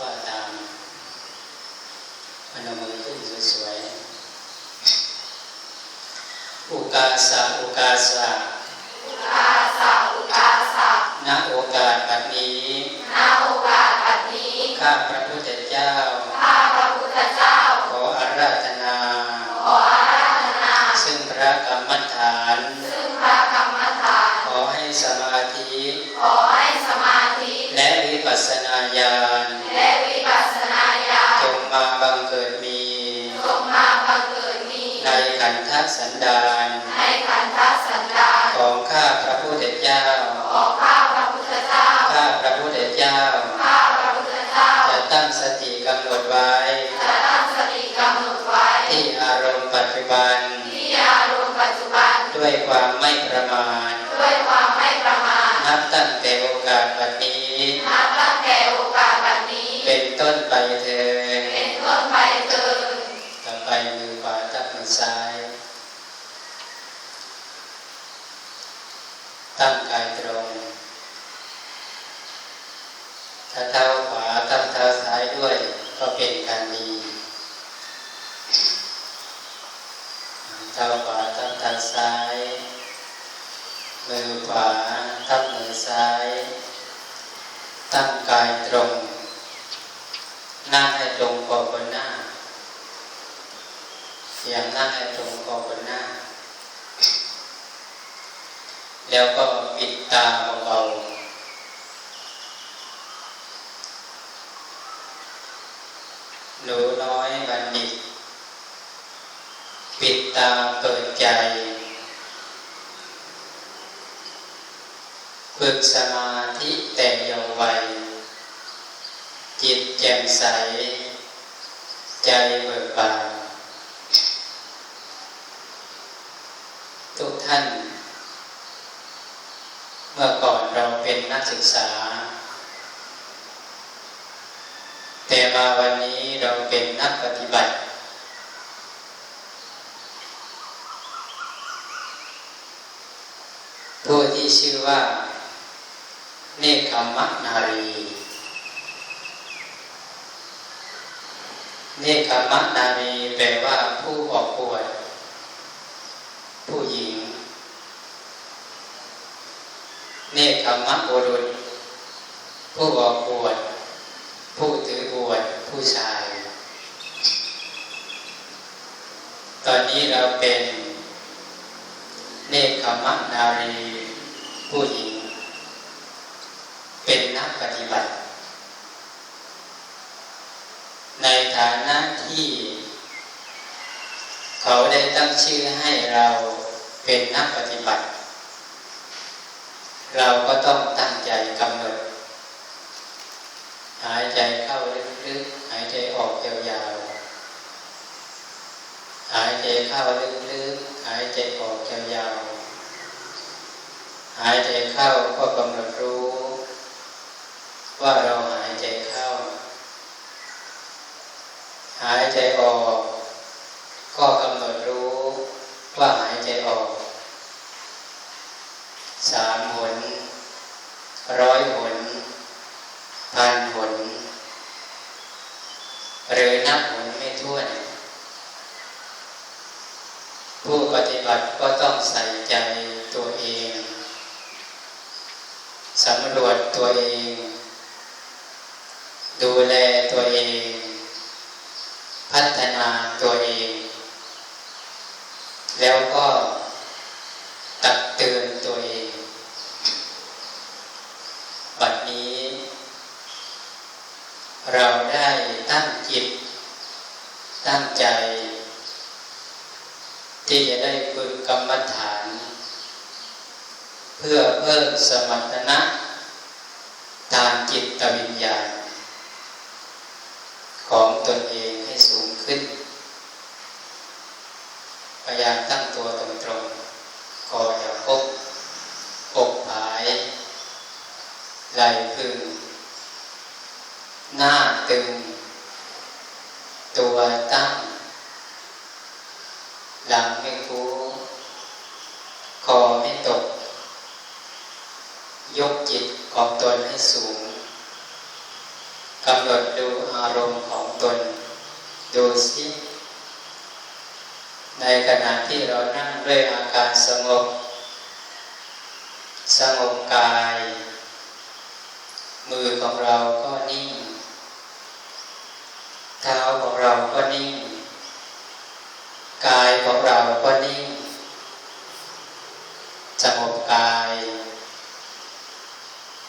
ว่าตามพนมมือขึ้นสวยๆอุกาสะอุกาสะอุกาสะอุกาสะณโอกาสบัดนี้นาโอกาสบัดนี้ข้าพระพุทธเจ้า ขันธสันดานในขันธสันดานของข้าพระพุทธเจ้าของข้าพระพุทธเจ้าข้าพระพุทธเจ้าข้าพระพุทธเจ้าจะตั้งสติกำหนดไว้จะตั้งสติกำหนดไว้ ที่อารมณ์ปัจจุบันที่อารมณ์ปัจจุบัน ด้วยความไม่ประมาทด้วยความไม่ประมาทนับตั้งแต่โอกาสบัดนี้นับตั้งแต่โอกาสบัดนี้ เป็นต้นไปเถิด เป็นต้นไปเถิด ต่อไปมือขวาทับมือซ้าย ตั้งกายตรง ถ้าเท้าขวาทับเท้าซ้ายด้วย ก็เป็นการดีเท้าขวาทับเท้า ซ้าย มือขวาทับมือซ้าย ตั้งกายตรงนั่งให้ตรงกอบบนหน้าอย่างนั่งให้ตรงกอบบนหน้า แล้วก็ปิดตาเบาๆหนูน้อยบัณฑิตปิดตาเปิดใจ ฝึกสมาธิแต่เยาว์วัย จิตแจ่มใส ใจเบิกบานทุกท่าน เมื่อก่อนเราเป็นนักศึกษา แต่มาวันนี้เราเป็นนักปฏิบัติ ผู้ที่ชื่อว่า เนคขมะนารี เนคขมะนารีแปลว่าผู้ออกบวชผู้หญิง เนคขมะบุรุษ ผู้ออกบวชผู้ถือบวชผู้ชาย ตอนนี้เราเป็น เนคขมะนารี ผู้หญิง เป็นนักปฏิบัติ ในฐานะที่ เขาได้ตั้งชื่อให้เราเป็นนักปฏิบัติ เราก็ต้องตั้งใจกำหนด หายใจเข้าลึกๆหายใจออกยาวๆหายใจเข้าลึกๆหายใจออกยาวๆหายใจเข้าก็กำหนดรู้ ว่าเราหายใจเข้า หายใจออก ก็กำหนดรู้ว่าหายใจออกสามหนร้อยหนพันหนหรือนับหนไม่ถ้วน ผู้ปฏิบัติก็ต้องใส่ใจตัวเองสำรวจตัวเอง ดูแลตัวเอง พัฒนาตัวเอง แล้วก็ตักเตือนตัวเอง บัดนี้ เราได้ตั้งจิต ตั้งใจ ที่จะได้ฝึกกรรมฐาน เพื่อเพิ่มสมรรถนะทางจิตวิญญาณ ของตนเองให้สูงขึ้น พยายามตั้งตัวตรงๆคออย่าพกอกผายไหล่พึง หน้าตึง ตัวตั้ง หลังไม่คู้คอไม่ตก ยกจิตของตนให้สูงกำหนดดูอารมณ์ของ ตนดูสิในขณะที่เรานั่งด้วยอาการสงบ สงบกาย มือของเราก็นิ่ง เท้าของเราก็นิ่ง กายของเราก็นิ่ง สงบกาย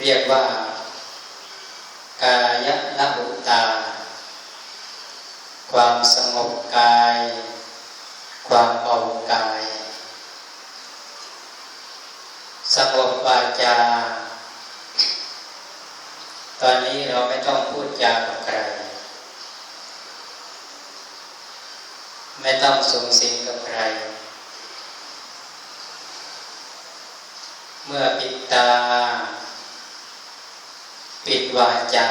เรียกว่ากายละหุตา ความสงบกาย ความเบากาย สงบวาจา ตอนนี้เราไม่ต้องพูดจากับใคร ไม่ต้องสูงสิงกับใคร เมื่อปิดตา ปิดวาจา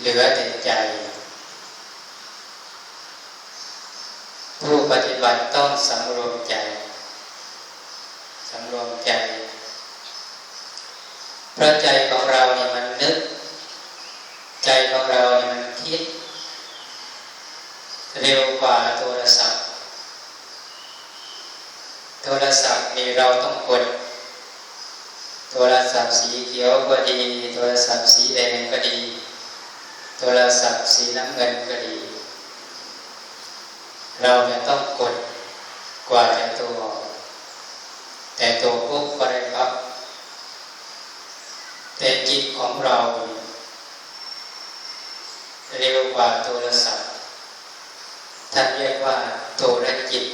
เหลือแต่ใจ ผู้ปฏิบัติต้องสำรวมใจสำรวมใจ เพราะใจของเราเนี่ยมันนึก ใจของเราเนี่ยมันคิด เร็วกว่าโทรศัพท์ โทรศัพท์นี่เราต้องกดโทรศัพท์สีเขียวก็ดี โทรศัพท์สีแดงก็ดี ทรศัพท์สีน้ำเงินก็ดี เราเนี่ต้องกดกว่าจะตัว แต่ตัวปุ๊บก็ได้ครับ แต่จิตของเราเร็วกว่าโทรศัพท์ท่านเรียกว่าโทรจิต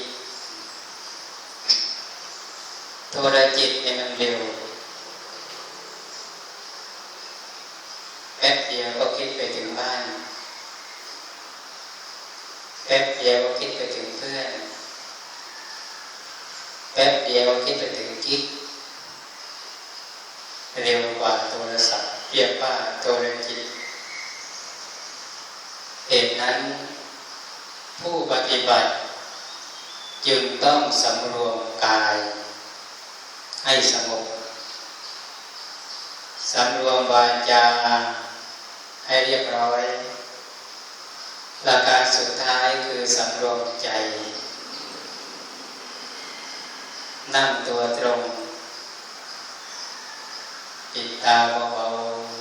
โทรจิตเนี่ยมันเร็ว ป๊บเดียวก็คิดไปถึงบ้าน แป๊บเดียวก็คิดไปถึงเพื่อน แป๊บเดียวก็คิดไปถึงกิ๊กเร็วกว่าโทรศัพท์เรียกว่าโทรจิตเหตุนั้น ผู้ปฏิบัติ จึงต้องสำรวมกาย ให้สงบสำรวมวาจา ให้เรียบร้อยหลักการสุดท้ายคือสำรวมใจ นั่งตัวตรงปิดตาเบา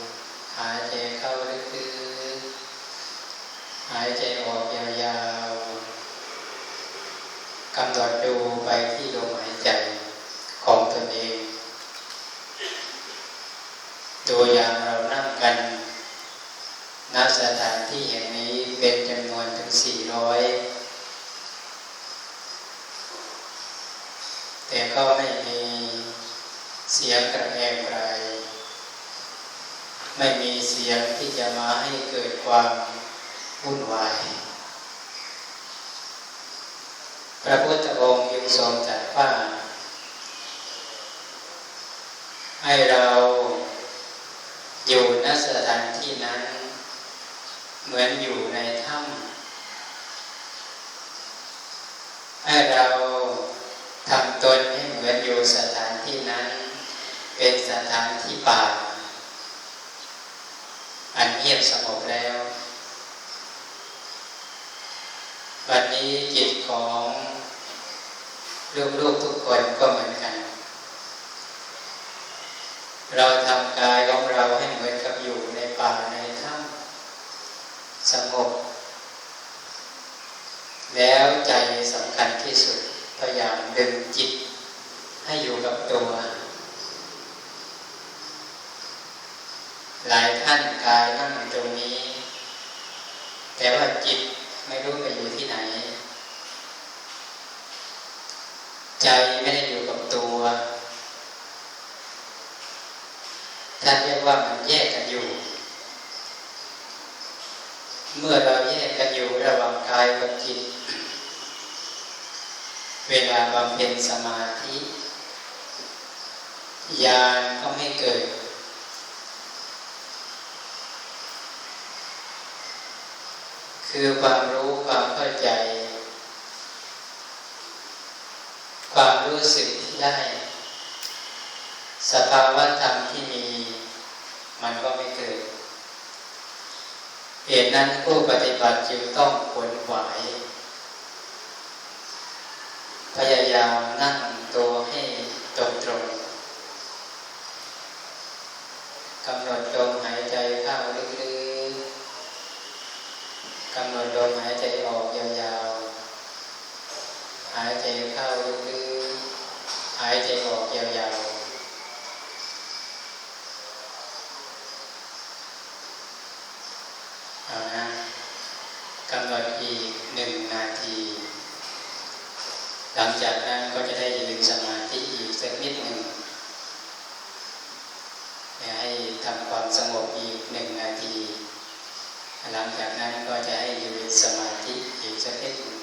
ๆหายใจเข้าลึกๆหายใจออกยาวๆกำหนดดูไปที่ลมหายใจของตนเอง ตัวอย่างเรานั่งกัน ณสถานที่แห่งนี้เป็นจำนวนถึง 400 แต่ก็ไม่มีเสียงกระแอมไรไม่มีเสียงที่จะมาให้เกิดความวุ่นวาย พระพุทธองค์ยังทรงตรัสว่า ให้เราอยู่ณสถานที่นั้น เหมือนอยู่ในถ้ำให้เราทำตนให้เหมือนอยู่สถานที่นั้น เป็นสถานที่ป่า อันเงียบสงบแล้ว วันนี้จิตของลูกๆทุกคนก็เหมือนกัน เราทำกายของเราให้เหมือนกับอยู่ในป่าในถ้ำ สงบ แล้วใจสำคัญที่สุด พยายามดึงจิต ให้อยู่กับตัว หลายท่านกายนั่งอยู่ตรงนี้ แต่ว่าจิตไม่รู้ไปอยู่ที่ไหน ใจไม่ได้อยู่กับตัวท่านเรียกว่ามันแยกกันอยู่ เมื่อเราแยกกันอยู่ระหว่างกายกับจิต เวลาบำเพ็ญสมาธิญาณก็ไม่เกิด คือความรู้ความเข้าใจ ความรู้สึกที่ได้ สภาวะธรรมที่มี มันก็ไม่เกิด เหตุนั้นผู้ปฏิบัติจึงต้องขวนขวาย พยายามนั่งตัวให้ตรงตรงๆกำหนดลมหายใจเข้าลึกๆกำหนดลมหายใจออกยาวๆ หายใจเข้าลึกๆ หายใจออกยาวๆเอานะกำหนดอีกหนึ่งนาที หลังจากนั้นก็จะได้ยืนสมาธิอีกสักนิดหนึ่งให้ทำความสงบอีกหนึ่งนาที หลังจากนั้นก็จะให้ยืนสมาธิอีกสักนิดหนึ่ง